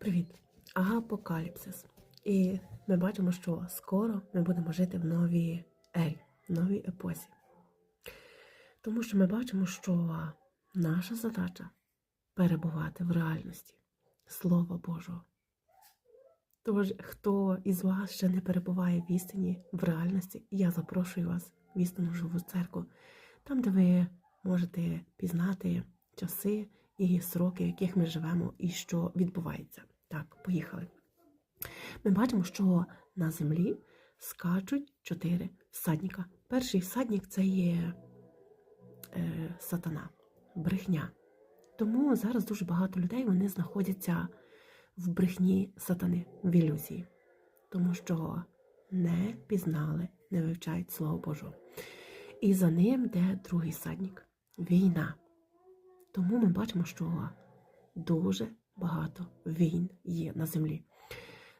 Привіт! Апокаліпсис. І ми бачимо, що скоро ми будемо жити в новій ері, в новій епосі. Тому що ми бачимо, що наша задача перебувати в реальності Слова Божого. Тож, хто із вас ще не перебуває в істині, в реальності, я запрошую вас в істинну живу церкву, там, де ви можете пізнати часи і сроки, в яких ми живемо, і що відбувається. Так, поїхали. Ми бачимо, що на землі скачуть чотири всадника. Перший всадник це є е, сатана, брехня. Тому зараз дуже багато людей вони знаходяться в брехні сатани, в ілюзії, тому що не пізнали, не вивчають Слово Божого. І за ним йде другий всадник війна. Тому ми бачимо, що дуже багато війн є на землі.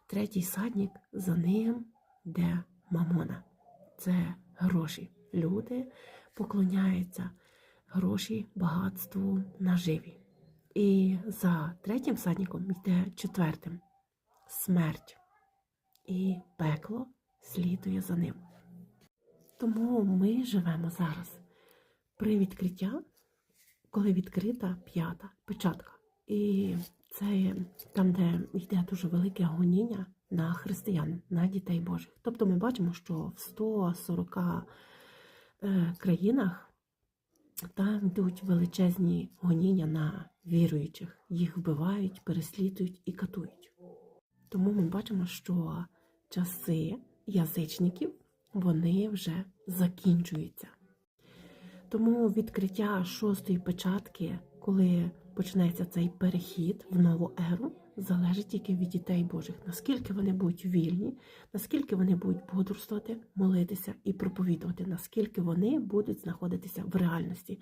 Третій садник за ним йде мамона. Це гроші. Люди поклоняються гроші, багатству, наживі. І за третім садником йде четвертим смерть. І пекло слідує за ним. Тому ми живемо зараз при відкриття, коли відкрита п'ята печатка. І це там, де йде дуже велике гоніння на християн, на дітей Божих. Тобто ми бачимо, що в 140 е, країнах там йдуть величезні гоніння на віруючих. Їх вбивають, переслідують і катують. Тому ми бачимо, що часи язичників вони вже закінчуються. Тому відкриття шостої печатки, коли почнеться цей перехід в нову еру, залежить тільки від дітей Божих, наскільки вони будуть вільні, наскільки вони будуть бодрствувати, молитися і проповідувати, наскільки вони будуть знаходитися в реальності.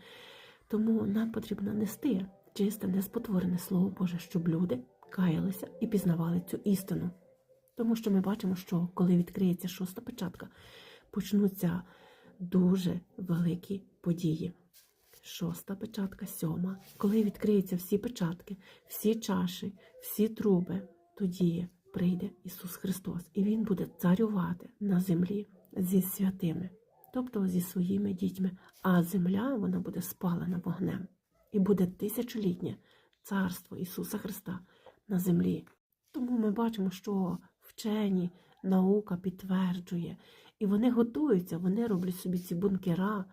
Тому нам потрібно нести чисте, неспотворене Слово Боже, щоб люди каялися і пізнавали цю істину. Тому що ми бачимо, що коли відкриється шоста печатка, почнуться дуже великі події. Шоста печатка, сьома. Коли відкриються всі печатки, всі чаші, всі труби, тоді прийде Ісус Христос, і Він буде царювати на землі зі святими, тобто зі своїми дітьми, а земля вона буде спалена вогнем. І буде тисячолітнє царство Ісуса Христа на землі. Тому ми бачимо, що вчені, наука підтверджує, і вони готуються, вони роблять собі ці бункера,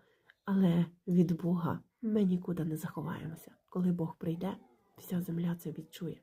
але від Бога ми нікуди не заховаємося. Коли Бог прийде, вся земля це відчує.